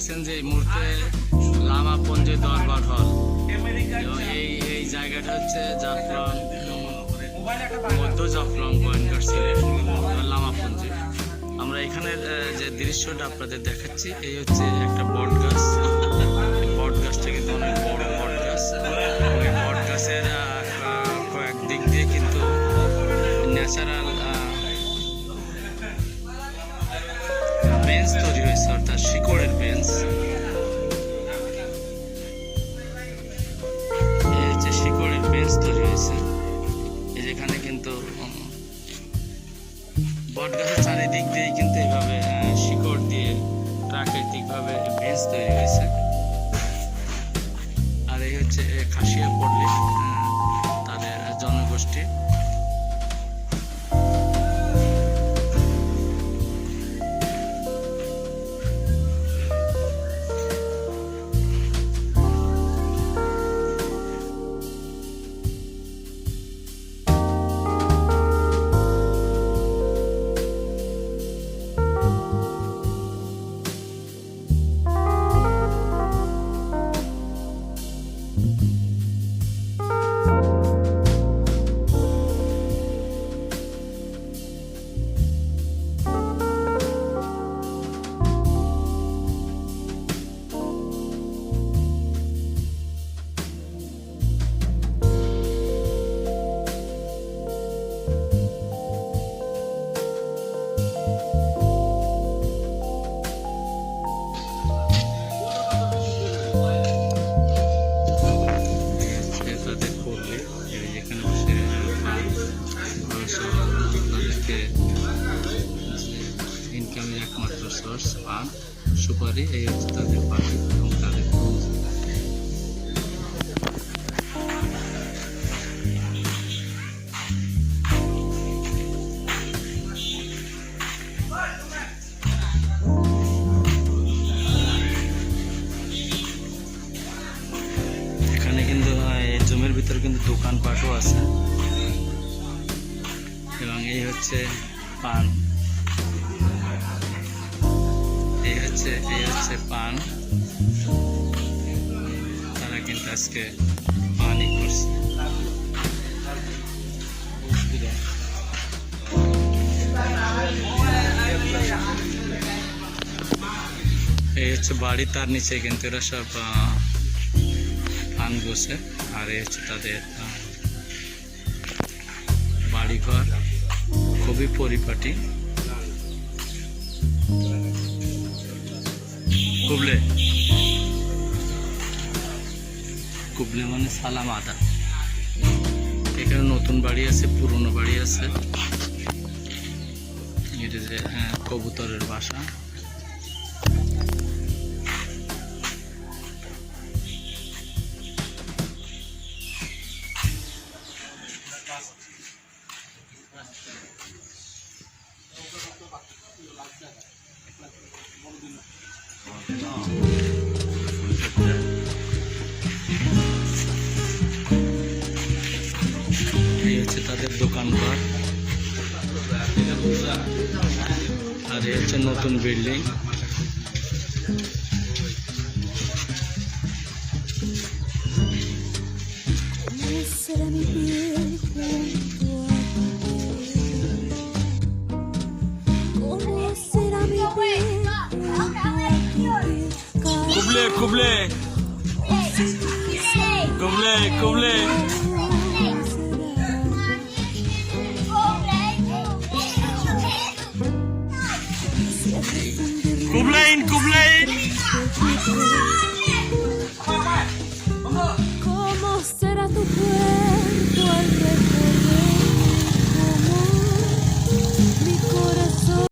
দেখছেন যে এই মুহূর্তে লামাপঞ্জে দরবার হল। এই এই জায়গাটা হচ্ছে জাফলং, মধ্য জাফলং গোয়েন্দার সিলেট লামাপঞ্জে আমরা এখানের যে দৃশ্যটা আপনাদের দেখাচ্ছি, এই হচ্ছে একটা বট গাছ। বট গাছটা কিন্তু অনেক বড় বট গাছ। ওই বট গাছের কয়েক দিক দিয়ে কিন্তু ন্যাচারাল বট গাছের চারিদিক দিয়ে কিন্তু এইভাবে শিকড় দিয়ে প্রাকৃতিকভাবে বেঞ্চ তৈরি হয়েছে। আর এই হচ্ছে খাসিয়া পল্লী তাদের জনগোষ্ঠী। ইনকামের একমাত্র সোর্স পান সুপারি এই হচ্ছে তাদের পাখি এবং তাদের জমির ভিতরে কিন্তু দোকানপাটও আছে। এবং এই হচ্ছে পান এই হচ্ছে এই হচ্ছে পান। তারা কিন্তু আজকে পানই করছে। এই হচ্ছে বাড়ি, তার নিচে কিন্তু এরা সব পান বসে। আর এই হচ্ছে তাদের বাড়িঘর। খুবই পরিপাটি। কুবলে। কুবলে মানে সালাম আদা এখানে নতুন বাড়ি আছে পুরনো বাড়ি আছে। এটা যে হ্যাঁ, কবুতরের বাসা। এই হচ্ছে তাদের দোকানঘর। আর এই হচ্ছে নতুন বিল্ডিং। Mi piel কুবলে কুবলে কুবলে কুবলে কুবলাইন